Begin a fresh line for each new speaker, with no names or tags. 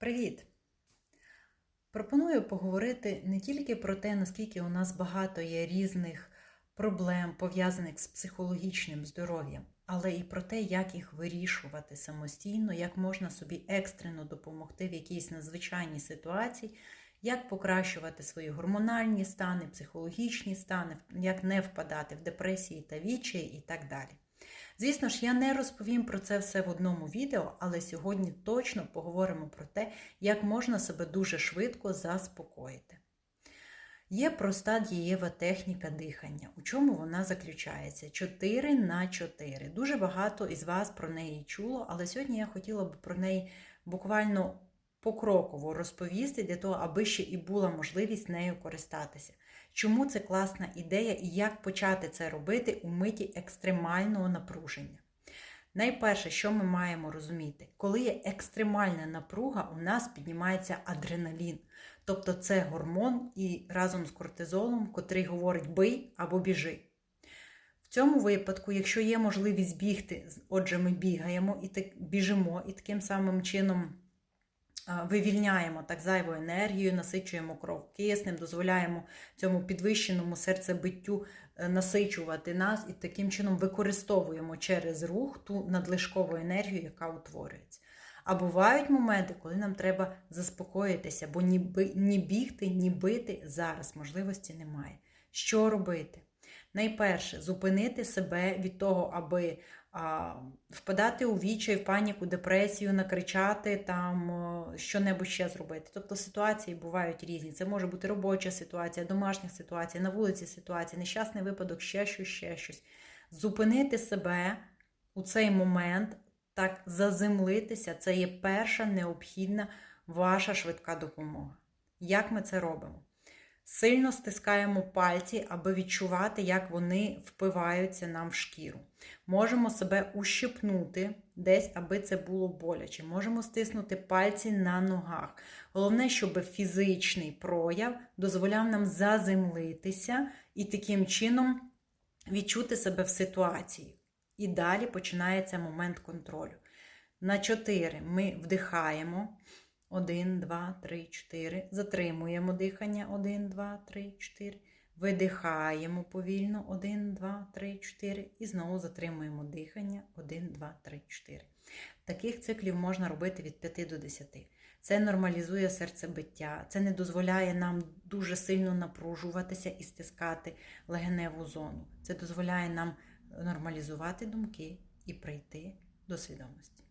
Привіт! Пропоную поговорити не тільки про те, наскільки у нас багато є різних проблем, пов'язаних з психологічним здоров'ям, але і про те, як їх вирішувати самостійно, як можна собі екстрено допомогти в якійсь надзвичайній ситуації, як покращувати свої гормональні стани, психологічні стани, як не впадати в депресії та відчаї і так далі. Звісно ж, я не розповім про це все в одному відео, але сьогодні точно поговоримо про те, як можна себе дуже швидко заспокоїти. Є проста дієва техніка дихання. У чому вона заключається? 4 на 4. Дуже багато із вас про неї чуло, але сьогодні я хотіла б про неї буквально покроково розповісти, для того, аби ще і була можливість нею користатися. Чому це класна ідея і як почати це робити у миті екстремального напруження? Найперше, що ми маємо розуміти, коли є екстремальна напруга, у нас піднімається адреналін. Тобто це гормон і разом з кортизолом, котрий говорить бий або біжи. В цьому випадку, якщо є можливість бігти, отже, ми бігаємо і так біжимо, і таким самим чином вивільняємо так зайву енергію, насичуємо кров киснем, дозволяємо цьому підвищеному серцебиттю е, насичувати нас і таким чином використовуємо через рух ту надлишкову енергію, яка утворюється. А бувають моменти, коли нам треба заспокоїтися, бо ні, ні бігти, ні бити зараз можливості немає. Що робити? Найперше, зупинити себе від того, аби а, впадати у вічай, в паніку, депресію, накричати, там що-небудь ще зробити. Тобто ситуації бувають різні. Це може бути робоча ситуація, домашня ситуація, на вулиці ситуація, нещасний випадок, ще щось, ще щось. Зупинити себе у цей момент, так заземлитися це є перша необхідна ваша швидка допомога. Як ми це робимо? Сильно стискаємо пальці, аби відчувати, як вони впиваються нам в шкіру. Можемо себе ущипнути десь, аби це було боляче. Можемо стиснути пальці на ногах. Головне, щоб фізичний прояв дозволяв нам заземлитися і таким чином відчути себе в ситуації. І далі починається момент контролю. На 4 ми вдихаємо. 1, 2, 3, 4. Затримуємо дихання. 1, 2, 3, 4. Видихаємо повільно. 1, 2, 3, 4. І знову затримуємо дихання. 1, 2, 3, 4. Таких циклів можна робити від 5 до 10. Це нормалізує серцебиття, це не дозволяє нам дуже сильно напружуватися і стискати легеневу зону. Це дозволяє нам нормалізувати думки і прийти до свідомості.